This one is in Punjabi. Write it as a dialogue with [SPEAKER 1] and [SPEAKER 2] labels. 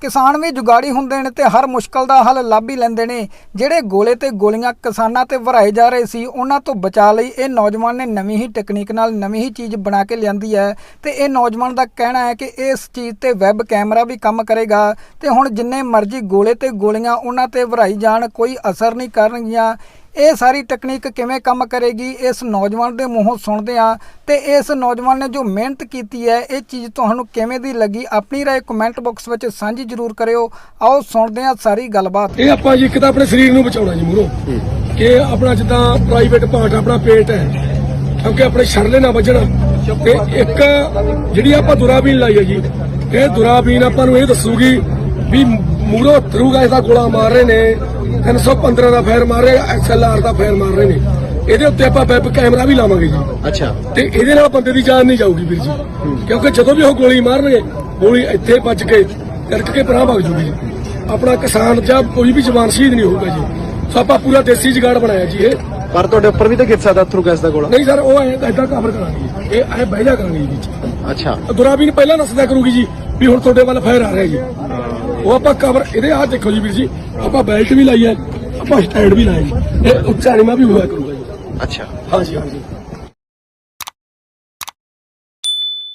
[SPEAKER 1] ਕਿਸਾਨ ਵੀ ਜੁਗਾੜੀ ਹੁੰਦੇ ਨੇ ਤੇ ਹਰ ਮੁਸ਼ਕਲ ਦਾ ਹੱਲ ਲੱਭ ਹੀ ਲੈਂਦੇ ਨੇ। ਜਿਹੜੇ ਗੋਲੇ ਤੇ ਗੋਲੀਆਂ ਕਿਸਾਨਾਂ ਤੇ ਵਰਾਏ ਜਾ ਰਹੇ ਸੀ, ਉਹਨਾਂ ਤੋਂ ਬਚਾ ਲਈ ਇਹ ਨੌਜਵਾਨ ਨੇ ਨਵੀਂ ਹੀ ਟੈਕਨੀਕ ਨਾਲ ਨਵੀਂ ਹੀ ਚੀਜ਼ ਬਣਾ ਕੇ ਲਿਆਂਦੀ ਹੈ ਤੇ ਇਹ ਨੌਜਵਾਨ ਦਾ ਕਹਿਣਾ ਹੈ ਕਿ ਇਸ ਚੀਜ਼ ਤੇ ਵੈਬ ਕੈਮਰਾ ਵੀ ਕੰਮ ਕਰੇਗਾ ਤੇ ਹੁਣ ਜਿੰਨੇ ਮਰਜ਼ੀ ਗੋਲੇ ਤੇ ਗੋਲੀਆਂ ਉਹਨਾਂ ਤੇ ਵਰਾਈ ਜਾਣ, ਕੋਈ ਅਸਰ ਨਹੀਂ ਕਰਨਗੀਆਂ। ਇਹ ਸਾਰੀ ਟੈਕਨੀਕ ਕਿਵੇਂ ਕੰਮ ਕਰੇਗੀ ਇਸ ਨੌਜਵਾਨ ਦੇ ਮੂੰਹੋਂ ਸੁਣਦੇ ਆ ਤੇ ਇਸ ਨੌਜਵਾਨ ਨੇ ਜੋ ਮਿਹਨਤ ਕੀਤੀ ਹੈ ਇਹ ਚੀਜ਼ ਤੁਹਾਨੂੰ ਕਿਵੇਂ ਦੀ ਲੱਗੀ ਆਪਣੀ ਰਾਏ ਕਮੈਂਟ ਬਾਕਸ ਵਿੱਚ ਸਾਂਝੀ ਜ਼ਰੂਰ ਕਰਿਓ। ਆਓ ਸੁਣਦੇ ਆ ਸਾਰੀ ਗੱਲਬਾਤ।
[SPEAKER 2] ਇਹ ਆਪਾਂ ਜੀ ਇੱਕ ਤਾਂ ਆਪਣੇ ਸਰੀਰ ਨੂੰ ਬਚਾਉਣਾ ਜੀ ਮੂਰੋਂ ਕਿ ਆਪਣਾ ਜਿੱਦਾਂ ਪ੍ਰਾਈਵੇਟ ਪਾਰਟ ਆਪਣਾ ਪੇਟ ਹੈ ਕਿਉਂਕਿ ਆਪਣੇ ਛਰਲੇ ਨਾ ਵੱਜਣ। ਤੇ ਇੱਕ ਜਿਹੜੀ ਆਪਾਂ ਦੁਰਾਬੀਨ ਲਾਈ ਹੈ ਜੀ ਇਹ ਦੁਰਾਬੀਨ ਆਪਾਂ ਨੂੰ ਇਹ ਦੱਸੂਗੀ ਵੀ ਮੂਰੋਂ ਥਰੂਗਾ ਇਹਦਾ ਗੋਲਾ ਮਾਰ ਰਹੇ ਨੇ 315 ਦਾ ਫਾਇਰ ਮਾਰ ਰਹੇ ਐਕਸਐਲਆਰ ਦਾ ਫਾਇਰ ਮਾਰ ਰਹੇ ਨੇ। ਇਹਦੇ ਉੱਤੇ ਆਪਾਂ ਵੈਬ ਕੈਮਰਾ ਵੀ ਲਾਵਾਂਗੇ ਜੀ।
[SPEAKER 3] ਅੱਛਾ।
[SPEAKER 2] ਤੇ ਇਹਦੇ ਨਾਲ ਬੰਦੇ ਦੀ ਜਾਨ ਨਹੀਂ ਜਾਊਗੀ ਵੀਰ ਜੀ। ਕਿਉਂਕਿ ਜਦੋਂ ਵੀ ਉਹ ਗੋਲੀ ਮਾਰਨਗੇ ਗੋਲੀ ਇੱਥੇ ਵੱਜ ਕੇ ਤਿਰਕ ਕੇ ਪਰਾਂ ਭੱਜ ਜੂਗੀ ਜੀ। ਆਪਣਾ ਕਿਸਾਨ ਜਾਂ ਕੋਈ ਵੀ ਜਵਾਨ ਸ਼ਹੀਦ ਨਹੀਂ ਹੋਊਗਾ ਜੀ। ਸੋ ਆਪਾਂ ਪੂਰਾ ਦੇਸੀ ਜਗਾੜ ਬਣਾਇਆ ਜੀ ਇਹ।
[SPEAKER 3] ਪਰ ਤੁਹਾਡੇ ਉੱਪਰ ਵੀ ਤਾਂ ਗਿਰ ਸਕਦਾ ਥਰੂ ਗੈਸ ਦਾ ਗੋਲਾ।
[SPEAKER 2] ਨਹੀਂ ਸਰ ਉਹ ਐਦਾਂ ਕਵਰ ਕਰਾਂਗੇ। ਇਹ ਐ ਬਹਿ ਜਾ ਕਰਾਂਗੇ ਜੀ ਵਿੱਚ।
[SPEAKER 3] ਅੱਛਾ।
[SPEAKER 2] ਦੁਰਾਬੀਨ ਪਹਿਲਾਂ ਦੱਸਦਾ ਕਰੂਗੀ ਜੀ ਵੀ ਹੁਣ ਤੁਹਾਡੇ ਵੱਲ ਫਾਇਰ ਆ ਰਿਹਾ ਜੀ। ਉਹ ਆਪਾਂ ਕਵਰ ਇਹਦੇ ਆਹ ਦੇਖੋ ਜੀ ਵੀਰ ਜੀ ਆਪਾਂ ਬੈਲਟ ਵੀ ਲਾਈ ਹੈ ਆਪਾਂ ਸਟੈਂਡ ਵੀ ਲਾਇਆ ਜੀ ਇਹ ਉੱਚਾ ਨਿਮਾ ਵੀ ਹੋਇਆ ਕਰੂਗਾ ਜੀ।
[SPEAKER 3] ਅੱਛਾ।
[SPEAKER 2] ਹਾਂਜੀ ਹਾਂਜੀ।